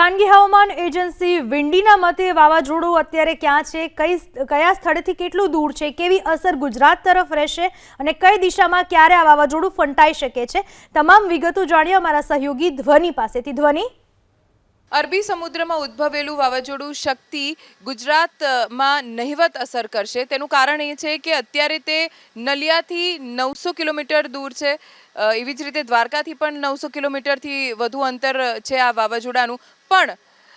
ખાનગી હવામાન એજન્સી વિંડીના મતે વાવાઝોડું અત્યારે ક્યાં છે, કઈ કયા સ્થળેથી કેટલું દૂર છે, કેવી અસર ગુજરાત તરફ રહેશે અને કઈ દિશામાં ક્યારે આ વાવાઝોડું ફંટાઈ શકે છે, તમામ વિગતો જાણીએ અમારા સહયોગી ધ્વનિ પાસેથી. ધ્વનિ? અરબી સમુદ્રમાં ઉદ્ભવેલું વાવાઝોડું શક્તિ ગુજરાતમાં નહિવત અસર કરશે. તેનું કારણ એ છે કે અત્યારે તે નલિયાથી નવસો કિલોમીટર દૂર છે. એવી જ રીતે દ્વારકાથી પણ નવસો કિલોમીટરથી વધુ અંતર છે આ વાવાઝોડાનું. પણ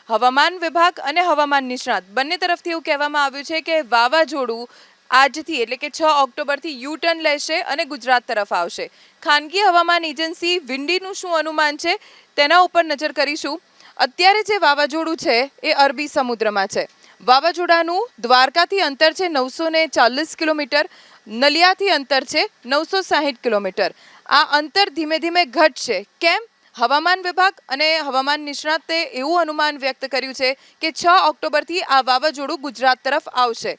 હવામાન વિભાગ અને હવામાન નિષ્ણાત બંને તરફથી એવું કહેવામાં આવ્યું છે કે વાવાઝોડું આજથી એટલે કે છ ઓક્ટોબરથી યુ ટર્ન લેશે અને ગુજરાત તરફ આવશે. ખાનગી હવામાન એજન્સી વિંડીનું શું અનુમાન છે તેના ઉપર નજર કરીશું. અત્યારે જે વાવાઝોડું છે, એ અરબી સમુદ્રમાં છે. વાવાઝોડાનું દ્વારકાથી અંતર છે નવસો ને ચાલીસ કિલોમીટર, નલિયાથી અંતર છે નવસો સાહીઠ કિલોમીટર. આ અંતર ધીમે ધીમે ઘટશે કેમ? હવામાન વિભાગ અને હવામાન નિષ્ણાતે એવું અનુમાન વ્યક્ત કર્યું છે કે છ ઓક્ટોબરથી આ વાવાઝોડું ગુજરાત તરફ આવશે.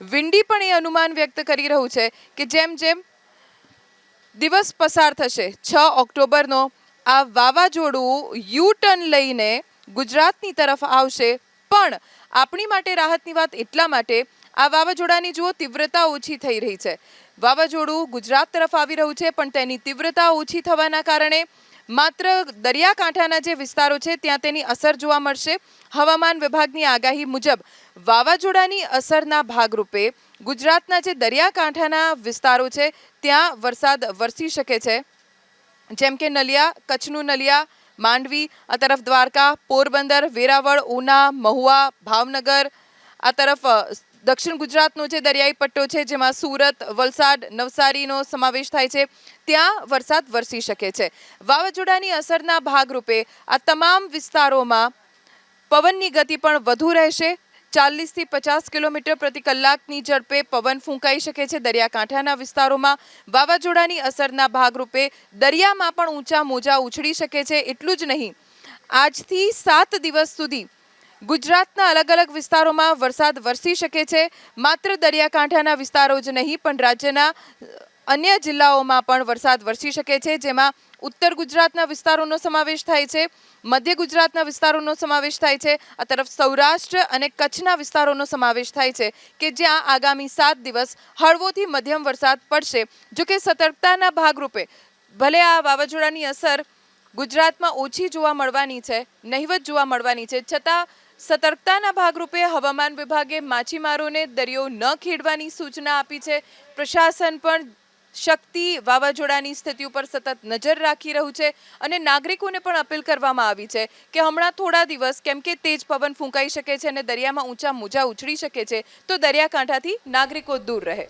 વિંડી પણ એ અનુમાન વ્યક્ત કરી રહ્યું છે કે જેમ જેમ દિવસ પસાર થશે, છ ઓક્ટોબરનો આ વાવાઝોડું યુ ટર્ન લઈને ગુજરાતની તરફ આવશે. પણ આપણી માટે રાહતની વાત એટલા માટે આ વાવાઝોડાની જુઓ તીવ્રતા ઓછી થઈ રહી છે. વાવાઝોડું ગુજરાત તરફ આવી રહ્યું છે, પણ તેની તીવ્રતા ઓછી થવાના કારણે માત્ર દરિયાકાંઠાના જે વિસ્તારો છે, ત્યાં તેની અસર જોવા મળશે. હવામાન વિભાગની આગાહી મુજબ વાવાઝોડાની અસરના ભાગરૂપે ગુજરાતના જે દરિયાકાંઠાના વિસ્તારો છે, ત્યાં વરસાદ વરસી શકે છે. જેમ કે નલિયા, કચ્છનું નલિયા, માંડવી, આ તરફ દ્વારકા, પોરબંદર, વેરાવળ, ઉના, મહુવા, ભાવનગર, આ તરફ દક્ષિણ ગુજરાતનો જે દરિયાઈ પટ્ટો છે, જેમાં સુરત, વલસાડ, નવસારીનો સમાવેશ થાય છે, ત્યાં વરસાદ વરસી શકે છે. વાવાઝોડાની અસરના ભાગરૂપે આ તમામ વિસ્તારોમાં પવનની ગતિ પણ વધુ રહેશે. ચાલીસથી પચાસ કિલોમીટર પ્રતિ કલાકની ઝડપે પવન ફૂંકાઈ શકે છે. દરિયાકાંઠાના વિસ્તારોમાં વાવાઝોડાની અસરના ભાગરૂપે દરિયામાં પણ ઊંચા મોજા ઉછળી શકે છે. એટલું જ નહીં, આજથી સાત દિવસ સુધી ગુજરાતના અલગ અલગ વિસ્તારોમાં વરસાદ વરસી શકે છે. માત્ર દરિયાકાંઠાના વિસ્તારો જ નહીં, પણ રાજ્યના અન્ય જિલ્લાઓમાં પણ વરસાદ વરસી શકે છે, જેમાં ઉત્તર ગુજરાતના વિસ્તારોનો સમાવેશ થાય છે, મધ્ય ગુજરાતના વિસ્તારોનો સમાવેશ થાય છે, આ તરફ સૌરાષ્ટ્ર અને કચ્છના વિસ્તારોનો સમાવેશ થાય છે, કે જ્યાં આગામી સાત દિવસ હળવોથી મધ્યમ વરસાદ પડશે. જોકે સતર્કતાના ભાગરૂપે ભલે આ વાવાઝોડાની અસર ગુજરાતમાં ઓછી જોવા મળવાની છે, નહિવત જોવા મળવાની છે, છતાં સતર્કતાના ભાગરૂપે હવામાન વિભાગે માછીમારોને દરિયો ન ખેડવાની સૂચના આપી છે. પ્રશાસન પણ શક્તિ વાવાઝોડાની સ્થિતિ ઉપર સતત નજર રાખી રહ્યું છે અને નાગરિકોને પણ અપીલ કરવામાં આવી છે કે હમણાં થોડા દિવસ કેમ કે તેજ પવન ફૂંકાઈ શકે છે અને દરિયામાં ઊંચા મોજા ઉછળી શકે છે, તો દરિયાકાંઠાથી નાગરિકો દૂર રહે.